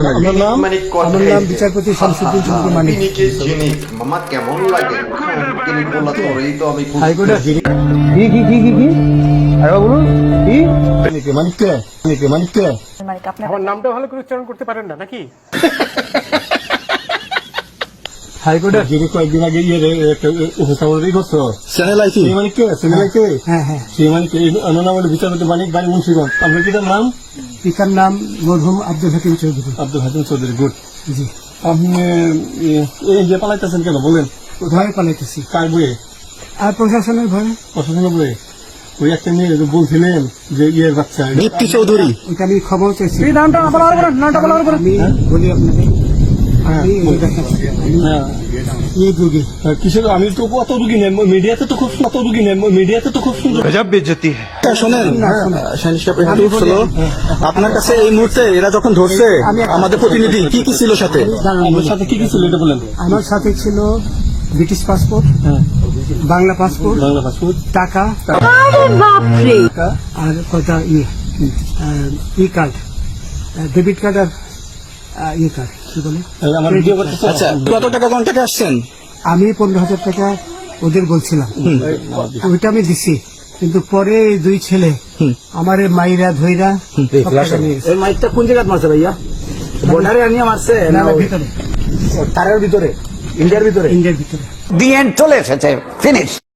আমার নাম? মানে আমার নাম বিচারপতি শামসুদ্দিন চৌধুরী মানিক। পিনিকে চিনি মামা কেমন লাগে? তিনি বললা তোরই তো আমি খুব হাইকোর্টের যিনি কি কি কি কি কি? আরে বলুন কি? মানিকে মানিকে মানে আমার নামটা ভালো করে উচ্চারণ করতে পারেন না নাকি? হাইকোর্টের যিনি কয়েকদিন আগে ইয়ে একটা উপস্থাপনা করছ চ্যানেল সেই মানিককে হ্যাঁ হ্যাঁ। সেই আমার নাম হলো বিচারপতি মানিক বাড়ি মুন্সিগঞ্জ। আপনার কি তার নাম? পিতার নাম মরহুম আব্দুল হাকিম চৌধুরী। আব্দুল হাকিম চৌধুরী গুড জি। আপনি এই যে পালাইতেছেন কেন বলেন? ভয়ে পালাইতেছি? কার বইয়ে? আর প্রশাসনের ভয়ে প্রশাসনের বইয়ে? ওই একটা মেয়ে যে বলছিলেন যে ইয়ের বাচ্চা দীপ্তি চৌধুরী। এটা আমি ক্ষমা চাইছি। নামটা বলার নামটা বলার আমি বলি আপনাকে হ্যাঁ, আমি কিসের তো রুগী নেই মিডিয়াতে তো খুব অত রুগী নেই মিডিয়াতে তো খুব সুন্দর শোনেন আপনার কাছে এই মুহূর্তে এরা যখন ধরছে আমাদের প্রতিনিধি কি কি ছিল সাথে আপনার সাথে কি কি ছিল এটা বলেন আমার সাথে ছিল ব্রিটিশ পাসপোর্ট হ্যাঁ বাংলা পাসপোর্ট বাংলা পাসপোর্ট টাকা আর ইয়ে ই কার্ড ডেবিট কার্ড আর ইয়ে কার্ড কি বলে আমার ভিডিও করতেছে? আচ্ছা কত টাকা কোন আসছেন? আমি পনেরো হাজার টাকা ওদের বলছিলাম। ওইটা আমি দিছি। কিন্তু পরে দুই ছেলে আমার এই মাইরা ধইরা। এই মাইকটা কোন জায়গায় মারছে ভাইয়া? বর্ডারে আনিয়ে মারছে ভিতরে। তারের ভিতরে? ইন্ডিয়ার ভিতরে? ইন্ডিয়ার ভিতরে। দি এন্ড চলে এসেছে। ফিনিশ